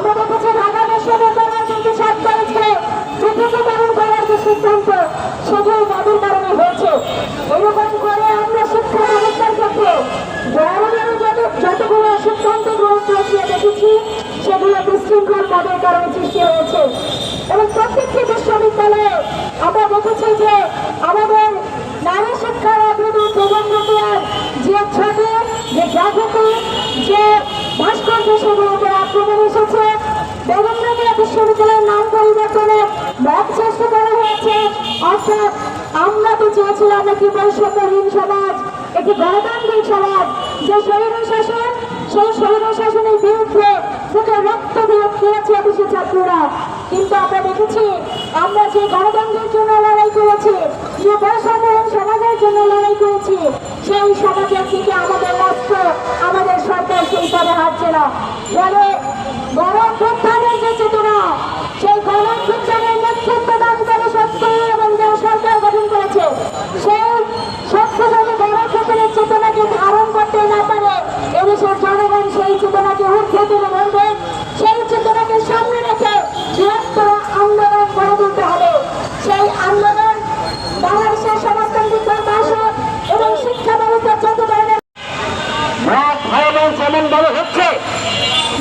আমরা দেখেছি ঢাকা বিশ্ববিদ্যালয় কিন্তু সাত কলেজকে পৃথকীকরণ করার যে সিদ্ধান্ত সেটি তাদের কারণে হয়েছে। করে আমরা শিক্ষা ব্যবস্থার ক্ষেত্রে বড় যত যতগুলো সিদ্ধান্ত গ্রহণ প্রক্রিয়া দেখেছি সেগুলো বিশৃঙ্খল পদের কারণে সৃষ্টি হয়েছে। এবং প্রত্যেকটি বিশ্ববিদ্যালয়ে আমরা দেখেছি যে আমাদের নারী শিক্ষার অগ্রদূত প্রবন্ধ যে ছবি, যে জাগতি যে ভাস্কর্য এসেছে বেগমরবিয়া বিশ্ববিদ্যালয়ের নাম পরিবর্তনে মত চেষ্টা করা হয়েছে। অর্থাৎ আমরা তো চেয়েছিলাম একটি বৈষম্যহীন সমাজ, একটি গণতান্ত্রিক সমাজ। যে স্বৈর শাসন, সেই স্বৈর শাসনের বিরুদ্ধে বুকে রক্ত দিয়ে খেয়েছে দেশের ছাত্ররা। কিন্তু আমরা দেখেছি, আমরা যে গণতন্ত্রের জন্য আমাদের সরকার সেই পদে হাঁটছে না। ফলে গণপ্রত্যানের যে চেতনা, সেই গণপ্রত্যানের নেতৃত্ব দানকারী সত্য এবং যে সরকার গঠন করেছে। সেই সত্য যদি গণপ্রত্যানের চেতনাকে ধারণ করতে না পারে এদেশের জনগণ, সেই চেতনাকে ঊর্ধ্বে তুলে ধরবে। সেই চেতনাকে সামনে রেখে বৃহত্তর আন্দোলন গড়ে তুলতে হবে। সেই আন্দোলন ভায়োলেন্স হচ্ছে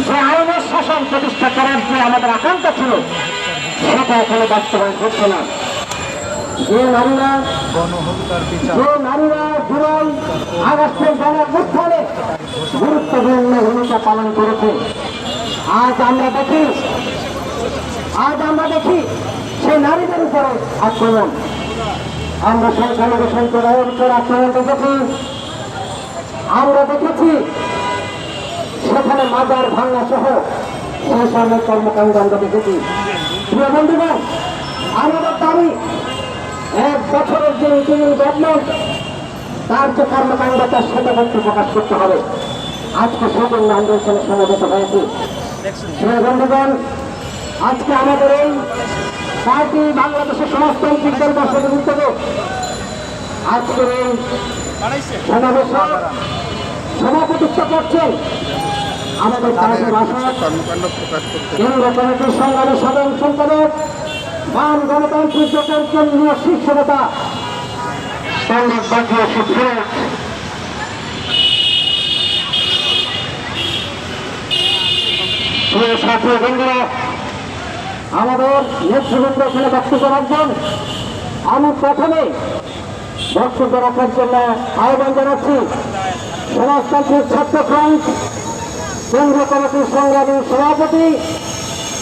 যে আইনের শাসন প্রতিষ্ঠা করার যে আমাদের আকাঙ্ক্ষা ছিল, সেটা এখনও বাস্তবায়ন হচ্ছে না। যে নারীরা যে নারীরা জুলাই আগস্টের গণঅভ্যুত্থানে গুরুত্বপূর্ণ ভূমিকা পালন করেছে। আজ আমরা দেখি, আজ আমরা দেখি সেই নারীদের উপরে আক্রমণ। আমরা সংখ্যালঘু সম্প্রদায়ের উপর আক্রমণ দেখেছি। আমরা দেখেছি সেখানে মাজার ভাঙা সহ সেই কর্মকাণ্ড আমরা দেখেছি। প্রিয় বন্ধুগণ আমাদের দাবি, এক বছরের যে ইন্টারিম গভর্নমেন্ট তার যে কর্মকাণ্ড তার সেটা প্রকাশ করতে হবে। আজকে সেজন্য এখানে সমবেত হয়েছি। প্রিয় বন্ধুগণ, আজকে আমাদের এই পার্টি বাংলাদেশের সমাজতান্ত্রিক দল বর্ষের উদ্যোগে আজকের এই সমাবেশে সভাপতিত্ব করছেন আমাদের কর্মকাণ্ড প্রকাশ করতে সাধারণ সম্পাদক বাম গণতান্ত্রিক জোটের কেন্দ্রীয় শীর্ষ নেতা সাথী বন্ধুরা আমাদের নেতৃবৃন্দ এখানে বক্তব্য রাখবেন। আমি প্রথমে বক্তব্য রাখার জন্য আহ্বান জানাচ্ছি সমাজতান্ত্রিক ছাত্র ফ্রন্ট। কেন্দ্রীয় কমিটির সংগ্রামী সভাপতি